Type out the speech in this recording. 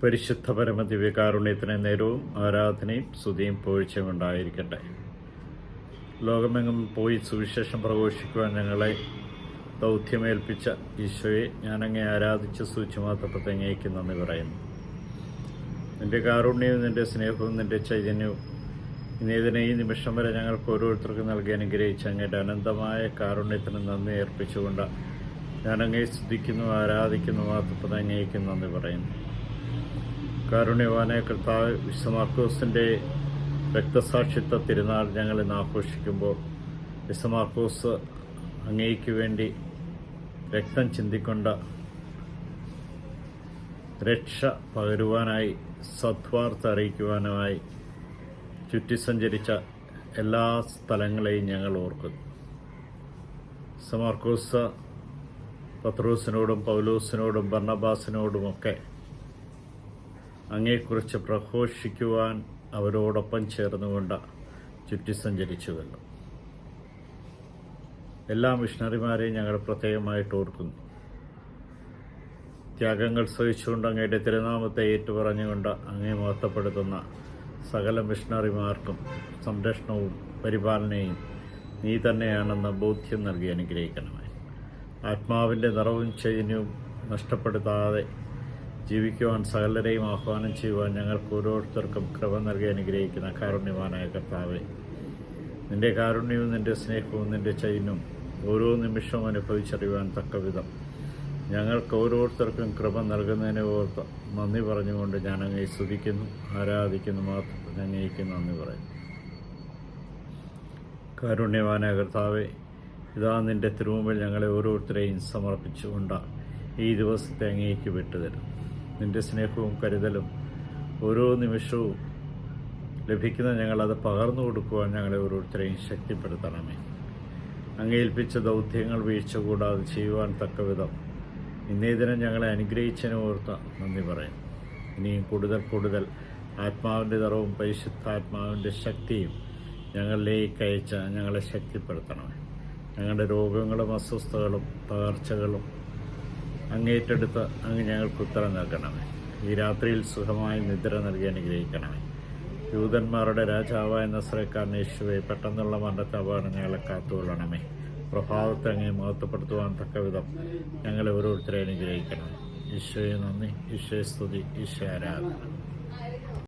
പരിശുദ്ധ പരമദിവ്യകാരുണ്യത്തിന് നേരവും ആരാധനയും സ്തുതിയും പോഴ്ചയും ഉണ്ടായിരിക്കട്ടെ. ലോകമെങ്ങും പോയി സുവിശേഷം പ്രഘോഷിക്കുവാൻ ഞങ്ങളെ ദൗത്യമേൽപ്പിച്ച ഈശോയെ ഞാനങ്ങെ ആരാധിച്ച് സൂക്ഷ്മാത്തപ്പത്തെ അങ്ങേക്ക് നന്ദി പറയുന്നു. നിന്റെ കാരുണ്യവും നിന്റെ സ്നേഹവും നിന്റെ ചൈതന്യവും ഇന്നേതിനെ ഈ നിമിഷം വരെ ഞങ്ങൾക്ക് ഓരോരുത്തർക്കും നൽകി അനുഗ്രഹിച്ച അങ്ങയുടെ അനന്തമായ കാരുണ്യത്തിന് നന്ദി ഏർപ്പിച്ചുകൊണ്ട് ഞാനങ്ങേ സ്തുതിക്കുന്നു ആരാധിക്കുന്നു മാത്രപ്പെട്ട അങ്ങേക്ക് നന്ദി പറയുന്നു. കാരുണ്യവാനായ കർത്താവ് വിശ്വമാർക്കോസിന്റെ രക്തസാക്ഷിത്വ തിരുനാൾ ഞങ്ങൾ ഇന്ന് ആഘോഷിക്കുമ്പോൾ വിശ്വമാർക്കോസ് അങ്ങേക്ക് വേണ്ടി രക്തം ചിന്തിക്കൊണ്ട രക്ഷ പകരുവാനായി സദ്വാർത്ത അറിയിക്കുവാനുമായി ചുറ്റി സഞ്ചരിച്ച എല്ലാ സ്ഥലങ്ങളെയും ഞങ്ങൾ ഓർക്കുന്നു. വിശ്വമാർക്കോസ് പത്രോസിനോടും പൗലോസിനോടും ഭർണബാസിനോടുമൊക്കെ അങ്ങയെക്കുറിച്ച് പ്രഘോഷിക്കുവാൻ അവരോടൊപ്പം ചേർന്നുകൊണ്ട് ചുറ്റി സഞ്ചരിച്ചുവല്ലോ. എല്ലാ മിഷണറിമാരെയും ഞങ്ങൾ പ്രത്യേകമായിട്ട് ഓർക്കുന്നു. ത്യാഗങ്ങൾ സഹിച്ചുകൊണ്ട് അങ്ങയുടെ തിരുനാമത്തെ ഏറ്റുപറഞ്ഞുകൊണ്ട് അങ്ങേ മഹത്വപ്പെടുത്തുന്ന സകല മിഷണറിമാർക്കും സംരക്ഷണവും പരിപാലനയും നീ തന്നെയാണെന്ന ബോധ്യം നൽകി അനുഗ്രഹിക്കണമേ. ആത്മാവിന്റെ നിറവും ചൈന്യവും നഷ്ടപ്പെടുത്താതെ ജീവിക്കുവാൻ സകലരെയും ആഹ്വാനം ചെയ്യുവാൻ ഞങ്ങൾക്ക് ഓരോരുത്തർക്കും കൃപ നൽകി അനുഗ്രഹിക്കുന്ന കാരുണ്യവാനായ കർത്താവെ. നിന്റെ കാരുണ്യവും നിന്റെ സ്നേഹവും നിന്റെ ചൈനും ഓരോ നിമിഷവും അനുഭവിച്ചറിയുവാൻ തക്ക വിധം ഞങ്ങൾക്ക് ഓരോരുത്തർക്കും കൃപ നൽകുന്നതിനെ ഓർത്ത് നന്ദി പറഞ്ഞുകൊണ്ട് ഞാൻ അങ്ങേ സ്തുതിക്കുന്നു ആരാധിക്കുന്നു മാത്രം അങ്ങേക്ക് നന്ദി പറയുന്നു. കാരുണ്യവാനായ കർത്താവെ ഇതാ നിന്റെ തിരുമുമ്പിൽ ഞങ്ങളെ ഓരോരുത്തരെയും സമർപ്പിച്ചുകൊണ്ട് ഈ ദിവസത്തെ അങ്ങേക്ക് വിട്ടുതരും. നിന്റെ സ്നേഹവും കരുതലും ഓരോ നിമിഷവും ലഭിക്കുന്ന ഞങ്ങളത് പകർന്നു കൊടുക്കുവാൻ ഞങ്ങളെ ഓരോരുത്തരെയും ശക്തിപ്പെടുത്തണമേ. അങ്ങേൽപ്പിച്ച ദൗത്യങ്ങൾ വീഴ്ച കൂടാതെ ചെയ്യുവാൻ തക്ക വിധം ഇന്നേ ദിനം ഞങ്ങളെ അനുഗ്രഹിച്ചതിനെ ഓർത്ത് നന്ദി പറയും ഇനിയും കൂടുതൽ കൂടുതൽ ആത്മാവിന്റെ നിറവും പരിശുദ്ധാത്മാവിന്റെ ശക്തിയും ഞങ്ങളിലേക്ക് അയച്ച ഞങ്ങളെ ശക്തിപ്പെടുത്തണമേ. ഞങ്ങളുടെ രോഗങ്ങളും അസ്വസ്ഥതകളും തകർച്ചകളും അങ്ങേറ്റെടുത്ത് അങ്ങ് ഞങ്ങൾക്ക് ഉത്തരം നൽകണമേ. ഈ രാത്രിയിൽ സുഖമായി നിദ്ര നൽകി അനുഗ്രഹിക്കണമേ. യൂതന്മാരുടെ രാജാവായ നസ്രക്കാരൻ യേശുവെ പെട്ടെന്നുള്ള മരണത്തെ അപകടം ഞങ്ങളെ കാത്തുകൊള്ളണമേ. പ്രഭാതത്തെ അങ്ങേ മഹത്വപ്പെടുത്തുവാൻ തക്ക വിധം ഞങ്ങളെ ഓരോരുത്തരെ അനുഗ്രഹിക്കണം ഈശോയെ നന്ദി ഈശോയെ സ്തുതി ഈശോ ആരാധന.